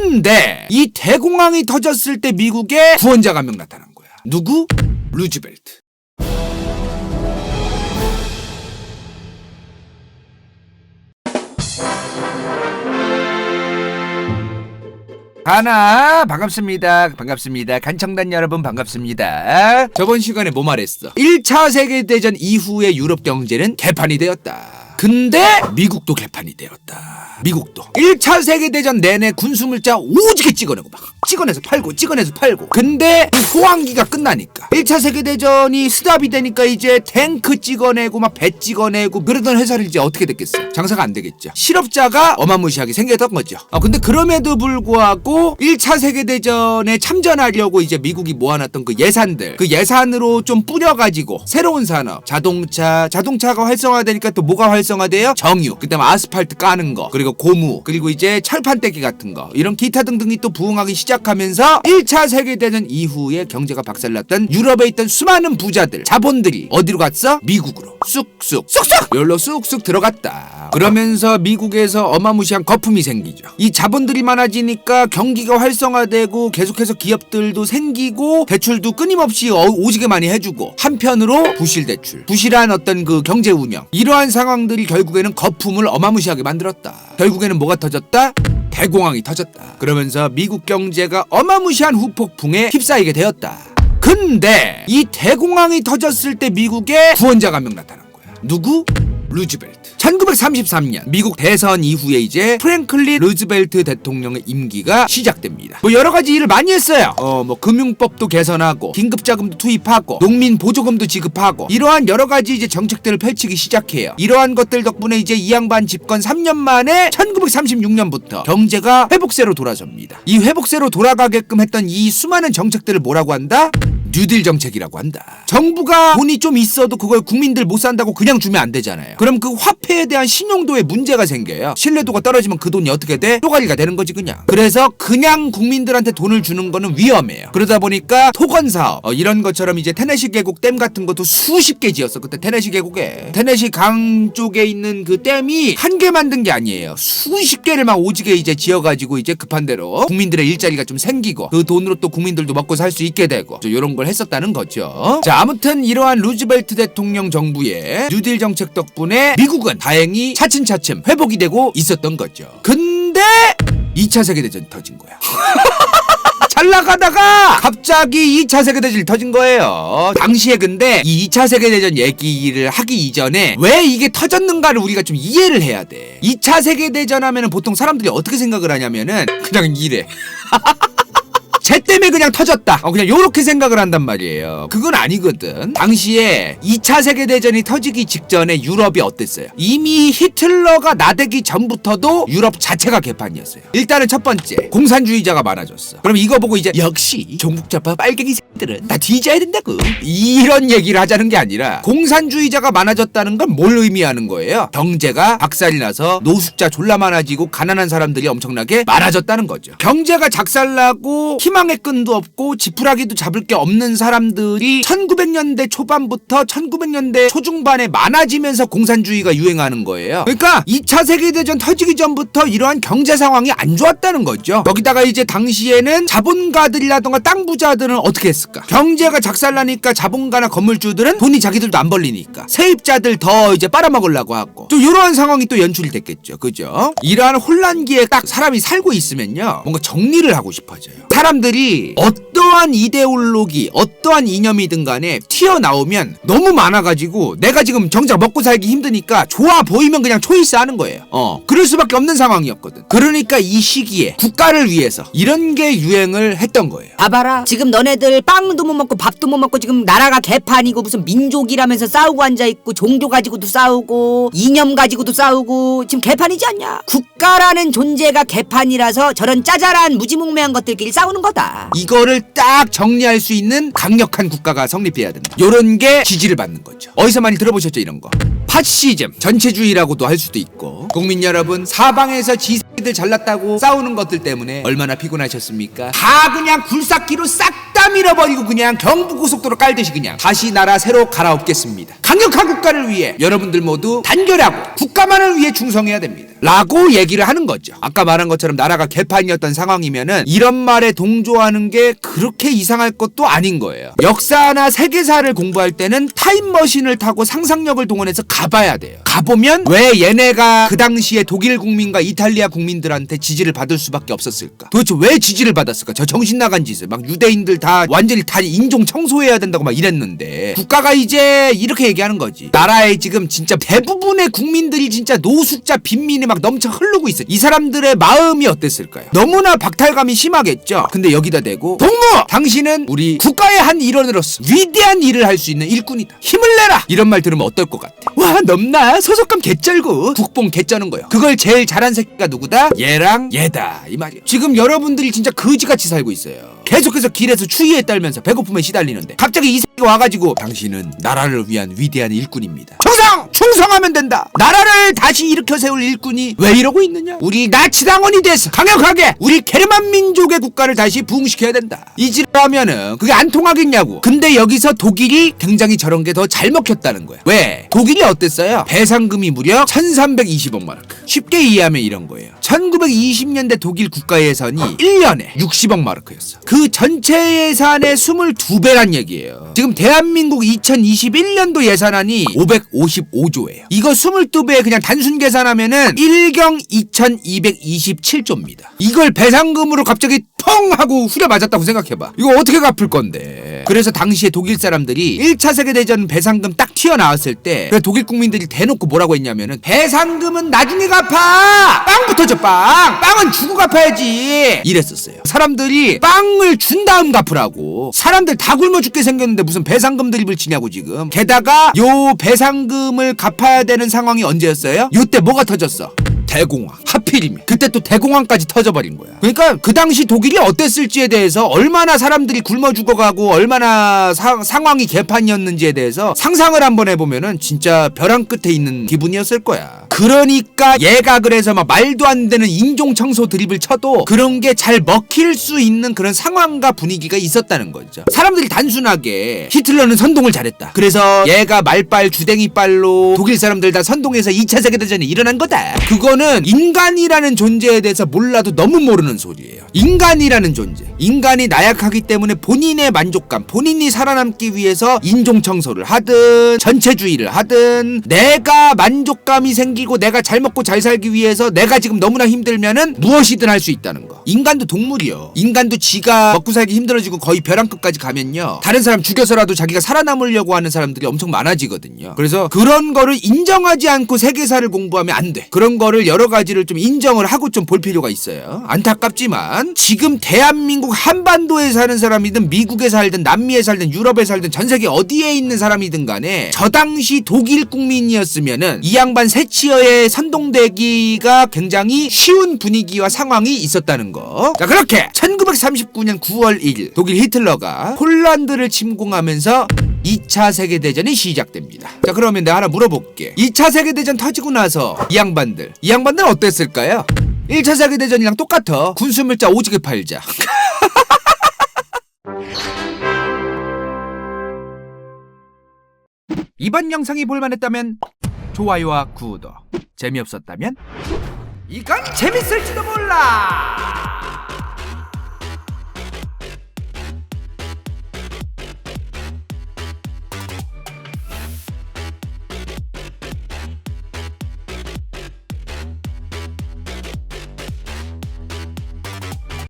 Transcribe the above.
근데 이 대공황이 터졌을 때 미국에 구원자가 한 명 나타난 거야. 누구? 루즈벨트. 하나 반갑습니다 반갑습니다 간청단 여러분 반갑습니다 저번 시간에 뭐 말했어 1차 세계대전 이후의 유럽 경제는 개판이 되었다 근데 미국도 개판이 되었다. 미국도. 1차 세계대전 내내 군수물자 오지게 찍어내고 막 찍어내서 팔고 찍어내서 팔고. 근데 이 호황기가 끝나니까. 1차 세계대전이 스탑이 되니까 이제 탱크 찍어내고 막 배 찍어내고 그러던 회사를 이제 어떻게 됐겠어? 장사가 안 되겠죠. 실업자가 어마무시하게 생겼던 거죠. 아 근데 그럼에도 불구하고 1차 세계대전에 참전하려고 이제 미국이 모아놨던 그 예산들 그 예산으로 좀 뿌려가지고 새로운 산업 자동차 자동차가 활성화되니까 또 뭐가 활성 화돼요 정유 그다음 아스팔트 까는 거 그리고 고무 그리고 이제 철판 떼기 같은 거 이런 기타 등등이 또 부흥하기 시작하면서 1차 세계대전 이후에 경제가 박살났던 유럽에 있던 수많은 부자들 자본들이 어디로 갔어? 미국으로. 쑥쑥. 쑥쑥! 열로 쑥쑥 들어갔다 그러면서 미국에서 어마무시한 거품이 생기죠 이 자본들이 많아지니까 경기가 활성화되고 계속해서 기업들도 생기고 대출도 끊임없이 어- 오지게 많이 해주고 한편으로 부실 대출 부실한 어떤 그 경제 운영 이러한 상황들이 결국에는 거품을 어마무시하게 만들었다 결국에는 뭐가 터졌다? 대공황이 터졌다. 그러면서 미국 경제가 어마무시한 후폭풍에 휩싸이게 되었다. 근데 이 대공황이 터졌을 때 미국에 구원자가 한 명 나타난 거야. 누구? 루즈벨트. 1933년 미국 대선 이후에 이제 프랭클린 루즈벨트 대통령의 임기가 시작됩니다. 뭐 여러 가지 일을 많이 했어요. 어 뭐 금융법도 개선하고 긴급 자금도 투입하고 농민 보조금도 지급하고 이러한 여러 가지 이제 정책들을 펼치기 시작해요. 이러한 것들 덕분에 이제 이 양반 집권 3년 만에 1936년부터 경제가 회복세로 돌아섭니다. 이 회복세로 돌아가게끔 했던 이 수많은 정책들을 뭐라고 한다? 뉴딜 정책이라고 한다. 정부가 돈이 좀 있어도 그걸 국민들 못 산다고 그냥 주면 안 되잖아요. 그럼 그 화폐에 대한 신용도에 문제가 생겨요. 신뢰도가 떨어지면 그 돈이 어떻게 돼? 쪼가리가 되는 거지 그냥. 그래서 그냥 국민들한테 돈을 주는 거는 위험해요. 그러다 보니까 토건 사업 어, 이런 것처럼 이제 테네시 계곡 댐 같은 것도 수십 개 지었어. 그때 테네시 계곡에 테네시 강 쪽에 있는 그 댐이 한 개 만든 게 아니에요. 수십 개를 막 오지게 이제 지어가지고 이제 급한 대로 국민들의 일자리가 좀 생기고 그 돈으로 또 국민들도 먹고 살 수 있게 되고 이런 걸 했었다는 거죠. 자 아무튼 이러한 루즈벨트 대통령 정부의 뉴딜 정책 덕분에 미국은 다행히 차츰차츰 회복이 되고 있었던 거죠. 근데 2차 세계대전이 터진 거야. 잘 나가다가 갑자기 2차 세계대전이 터진 거예요. 당시에 근데 이 2차 세계대전 얘기를 하기 이전에 왜 이게 터졌는가를 우리가 좀 이해를 해야 돼. 2차 세계대전 하면은 보통 사람들이 어떻게 생각을 하냐면은 그냥 이래. 쟤 때문에 그냥 터졌다. 어, 그냥 요렇게 생각을 한단 말이에요. 그건 아니거든. 당시에 2차 세계대전이 터지기 직전에 유럽이 어땠어요? 이미 히틀러가 나대기 전부터도 유럽 자체가 개판이었어요. 일단은 첫 번째, 공산주의자가 많아졌어. 그럼 이거 보고 이제 역시 종북자파 빨갱이 새들은 다 뒤져야 된다고. 이런 얘기를 하자는 게 아니라 공산주의자가 많아졌다는 건 뭘 의미하는 거예요? 경제가 박살이 나서 노숙자 졸라 많아지고 가난한 사람들이 엄청나게 많아졌다는 거죠. 경제가 작살나고 희망의 끈도 없고 지푸라기도 잡을 게 없는 사람들이 1900년대 초반부터 1900년대 초중반에 많아지면서 공산주의가 유행하는 거예요. 그러니까 2차 세계대전 터지기 전부터 이러한 경제 상황이 안 좋았다는 거죠. 여기다가 이제 당시에는 자본가들이라던가 땅 부자들은 어떻게 했을까? 경제가 작살나니까 자본가나 건물주들은 돈이 자기들도 안 벌리니까 세입자들 더 이제 빨아먹으려고 하고 또 이러한 상황이 또 연출이 됐겠죠. 그죠? 이러한 혼란기에 딱 사람이 살고 있으면요. 뭔가 정리를 하고 싶어져요. 사람들이 어떠한 이데올로기, 어떠한 이념이든 간에 튀어나오면 너무 많아가지고 내가 지금 정작 먹고 살기 힘드니까 좋아 보이면 그냥 초이스 하는 거예요. 어, 그럴 수밖에 없는 상황이었거든. 그러니까 이 시기에 국가를 위해서 이런 게 유행을 했던 거예요. 봐봐라 지금 너네들 빵도 못 먹고 밥도 못 먹고 지금 나라가 개판이고 무슨 민족이라면서 싸우고 앉아있고 종교 가지고도 싸우고 이념 가지고도 싸우고 지금 개판이지 않냐 국가라는 존재가 개판이라서 저런 짜잘한 무지몽매한 것들끼리 싸우는 거다 이거를 딱 정리할 수 있는 강력한 국가가 성립해야 된다. 요런 게 지지를 받는 거죠. 어디서 많이 들어보셨죠, 이런 거? 파시즘, 전체주의라고도 할 수도 있고. 국민 여러분, 사방에서 지새들 잘났다고 싸우는 것들 때문에 얼마나 피곤하셨습니까? 다 그냥 굴삭기로 싹 다 밀어버리고 그냥 경부고속도로 깔듯이 그냥 다시 나라 새로 갈아엎겠습니다. 강력한 국가를 위해 여러분들 모두 단결하고 국가만을 위해 충성해야 됩니다. 라고 얘기를 하는 거죠. 아까 말한 것처럼 나라가 개판이었던 상황이면은 이런 말에 동조하는 게 그렇게 이상할 것도 아닌 거예요. 역사나 세계사를 공부할 때는 타임머신을 타고 상상력을 동원해서 가봐야 돼요. 가보면 왜 얘네가 그 당시에 독일 국민과 이탈리아 국민들한테 지지를 받을 수밖에 없었을까? 도대체 왜 지지를 받았을까? 저 정신 나간 짓을 막 유대인들 다 완전히 다 인종 청소해야 된다고 막 이랬는데 국가가 이제 이렇게 얘기하는 거지. 나라에 지금 진짜 대부분의 국민들이 진짜 노숙자 빈민 이 막 넘쳐 흐르고 있어. 이 사람들의 마음이 어땠을까요? 너무나 박탈감이 심하겠죠. 근데 여기다 대고 동무! 당신은 우리 국가의 한 일원으로서 위대한 일을 할 수 있는 일꾼이다. 힘을 내라! 이런 말 들으면 어떨 것 같아? 와 넘나 소속감 개쩔고 국뽕 개쩌는 거요. 그걸 제일 잘한 새끼가 누구다? 얘랑 얘다 이 말이야. 지금 여러분들이 진짜 거지같이 살고 있어요. 계속해서 길에서 추위에 떨면서 배고픔에 시달리는데 갑자기 이 새끼가 와가지고 당신은 나라를 위한 위대한 일꾼입니다. 충성! 충성하면 된다. 나라를 다시 일으켜 세울 일꾼이 왜 이러고 있느냐? 우리 나치당원이 돼서 강력하게 우리 게르만 민족의 국가를 다시 부흥시켜야 된다. 이지라면은 그게 안 통하겠냐고. 근데 여기서 독일이 굉장히 저런 게 더 잘 먹혔다는 거야. 왜? 독일이 어땠어요? 배상금이 무려 1320억 마르크. 쉽게 이해하면 이런 거예요. 1920년대 독일 국가 예산이 1년에 60억 마르크였어. 그 전체 예산의 22배란 얘기예요. 지금 대한민국 2021년도 예산안이 555조예요. 이거 22배 그냥 단순 계산하면은 1경 2227조입니다. 이걸 배상금으로 갑자기 펑 하고 후려 맞았다고 생각해봐. 이거 어떻게 갚을 건데? 그래서 당시에 독일 사람들이 1차 세계대전 배상금 딱 튀어나왔을 때 독일 국민들이 대놓고 뭐라고 했냐면은 배상금은 나중에 갚아! 빵부터 줘 빵! 빵은 주고 갚아야지! 이랬었어요. 사람들이 빵을 준 다음 갚으라고. 사람들 다 굶어 죽게 생겼는데 무슨 배상금 드립을 치냐고 지금. 게다가 요 배상금을 갚아야 되는 상황이 언제였어요? 요때 뭐가 터졌어? 대공황 하필이면 그때 또 대공황까지 터져버린 거야 그러니까 그 당시 독일이 어땠을지에 대해서 얼마나 사람들이 굶어 죽어가고 얼마나 사- 상황이 개판이었는지에 대해서 상상을 한번 해보면은 진짜 벼랑 끝에 있는 기분이었을 거야 그러니까 얘가 그래서 막 말도 안 되는 인종 청소 드립을 쳐도 그런 게 잘 먹힐 수 있는 그런 상황과 분위기가 있었다는 거죠. 사람들이 단순하게 히틀러는 선동을 잘했다. 그래서 얘가 말빨 주댕이빨로 독일 사람들 다 선동해서 2차 세계대전이 일어난 거다. 그거는 인간이라는 존재에 대해서 몰라도 너무 모르는 소리예요. 인간이라는 존재. 인간이 나약하기 때문에 본인의 만족감 본인이 살아남기 위해서 인종 청소를 하든 전체주의를 하든 내가 만족감이 생기 고 내가 잘 먹고 잘 살기 위해서 내가 지금 너무나 힘들면은 무엇이든 할 수 있다는 거. 인간도 동물이요. 인간도 지가 먹고 살기 힘들어지고 거의 벼랑 끝까지 가면요. 다른 사람 죽여서라도 자기가 살아남으려고 하는 사람들이 엄청 많아지거든요. 그래서 그런 거를 인정하지 않고 세계사를 공부하면 안 돼. 그런 거를 여러 가지를 좀 인정을 하고 좀 볼 필요가 있어요. 안타깝지만 지금 대한민국 한반도에 사는 사람이든 미국에 살든 남미에 살든 유럽에 살든 전 세계 어디에 있는 사람이든 간에 저 당시 독일 국민이었으면은 이 양반 세치어 의 선동되기가 굉장히 쉬운 분위기와 상황이 있었다는 거. 자, 그렇게 1939년 9월 1일 독일 히틀러가 폴란드를 침공하면서 2차 세계대전이 시작됩니다. 자, 그러면 내가 하나 물어볼게. 2차 세계대전 터지고 나서 이 양반들, 이 양반들은 어땠을까요? 1차 세계대전이랑 똑같아. 군수물자 오지게 팔자. 이번 영상이 볼만했다면 좋아요와 구독 재미없었다면 이건 재밌을지도 몰라